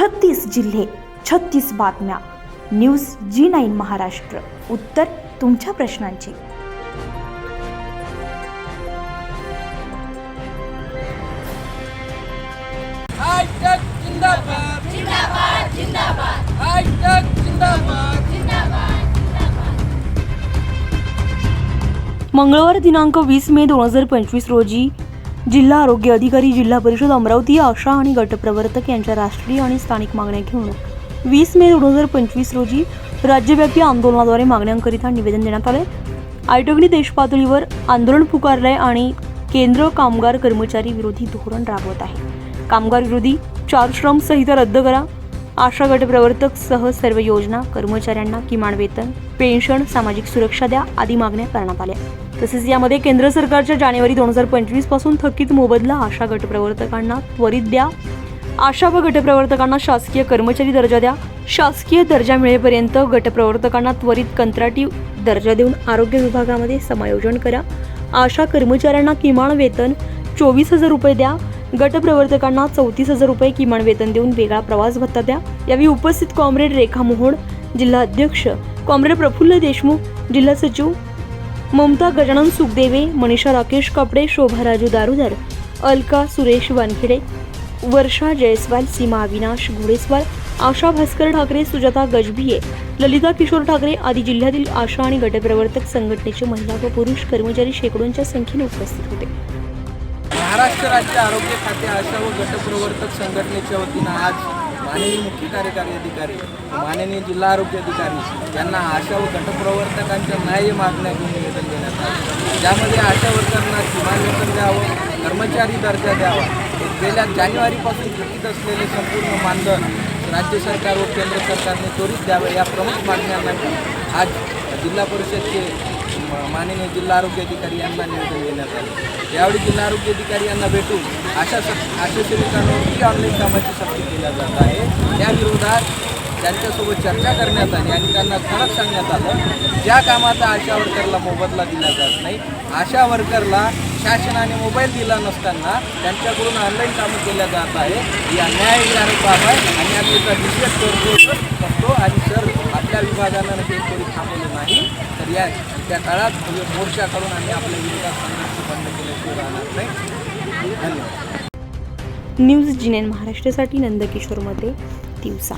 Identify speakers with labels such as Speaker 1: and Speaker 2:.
Speaker 1: छत्तीस जिल्हे छत्तीस बातम्या. News G nine Maharashtra. उत्तर तुमच्या प्रश्नांची.
Speaker 2: हायटेक जिंदाबाद. जिंदाबाद जिंदाबाद. हायटेक जिंदाबाद.
Speaker 1: मंगळवार दिनांक वीस मे दोन हजार पंचवीस रोजी जिल्हा आरोग्य अधिकारी जिल्हा परिषद अमरावती आशा आणि गटप्रवर्तक यांच्या राष्ट्रीय आणि स्थानिक मागण्या घेऊन वीस मे दोन हजार पंचवीस रोजी राज्यव्यापी आंदोलनाद्वारे मागण्यांकरिता निवेदन देण्यात आले. आयटगणी देशपातळीवर आंदोलन पुकारलंय आणि केंद्र कामगार कर्मचारी विरोधी धोरण राबवत आहे. कामगार विरोधी चार श्रम संहिता रद्द करा. आशा गटप्रवर्तक सह सर्व योजना कर्मचाऱ्यांना किमान वेतन पेन्शन सामाजिक सुरक्षा द्या आदी मागण्या करण्यात आल्या. तसेच यामध्ये केंद्र सरकारच्या जानेवारी दोन हजार पंचवीसपासून थकीत मोबदला आशा गटप्रवर्तकांना त्वरित द्या. आशा व गटप्रवर्तकांना शासकीय कर्मचारी दर्जा द्या. शासकीय दर्जा मिळेपर्यंत गटप्रवर्तकांना त्वरित कंत्राटी दर्जा देऊन आरोग्य विभागामध्ये समायोजन करा. आशा कर्मचाऱ्यांना किमान वेतन चोवीस हजार रुपये द्या. गटप्रवर्तकांना चौतीस हजार रुपये किमान वेतन देऊन वेगळा प्रवास भत्ता द्या. यावेळी उपस्थित कॉम्रेड रेखा मोहोड जिल्हा अध्यक्ष कॉम्रेड प्रफुल्ल देशमुख जिल्हा सचिव ममता गजानन सुखदेवे मनीषा राकेश कपडे शोभा राजू दारुदार अलका सुरेश वानखेडे वर्षा जयस्वाल सीमा अविनाश घोडेस्वाल आशा भास्कर ठाकरे सुजाता गजभिये ललिता किशोर ठाकरे आदी जिल्ह्यातील आशा आणि गटप्रवर्तक संघटनेचे महिला व पुरुष कर्मचारी शेकडोंच्या संख्येने उपस्थित होते.
Speaker 2: महाराष्ट्र राज्य आरोग्य खाते आशा व गटप्रवर्तक संघटनेच्या वतीनं आज माननीय मुख्य कार्यकारी अधिकारी माननीय जिल्हा आरोग्य अधिकारी यांना आशा व गटप्रवर्तकांच्या न्याय मागण्या घेऊन निवेदन देण्यात आलं. ज्यामध्ये आशा वर्करांना किमान वेतन द्यावं कर्मचारी दर्जा द्यावा गेल्या जानेवारीपासून घटित असलेले संपूर्ण मानधन राज्य सरकार व केंद्र सरकारने त्वरित द्यावे या प्रमुख मागण्यांना आज जिल्हा परिषदचे माननीय जिल्हा आरोग्य अधिकारी यांना निवेदन देण्यात आले. यावेळी जिल्हा आरोग्य अधिकारी यांना भेटून अशा स अशा सेविकांवरती ऑनलाईन कामाची सक्ती केल्या जात आहे. त्या विरोधात त्यांच्यासोबत चर्चा करण्यात आली आणि त्यांना ठळक सांगण्यात आलं. ज्या कामाचा आशा वर्करला मोबदला दिला जात नाही आशा वर्करला शासनाने मोबाईल दिला नसताना त्यांच्याकडून ऑनलाईन कामं केल्या जात आहे या अन्यायकारक बाब आहे आणि आम्ही याचा निषेध करतो करतो. आणि सर आपल्या विभागानं हे तरी थांबवलं नाही. तर या त्या काळात मोर्चा करून आम्ही आपल्या विरोधात संघर्ष बंद केल्याशिवाय राहणार नाही. धन्यवाद.
Speaker 1: न्यूज जिनेन महाराष्ट्रासाठी नंदकिशोरमध्ये दिवसा.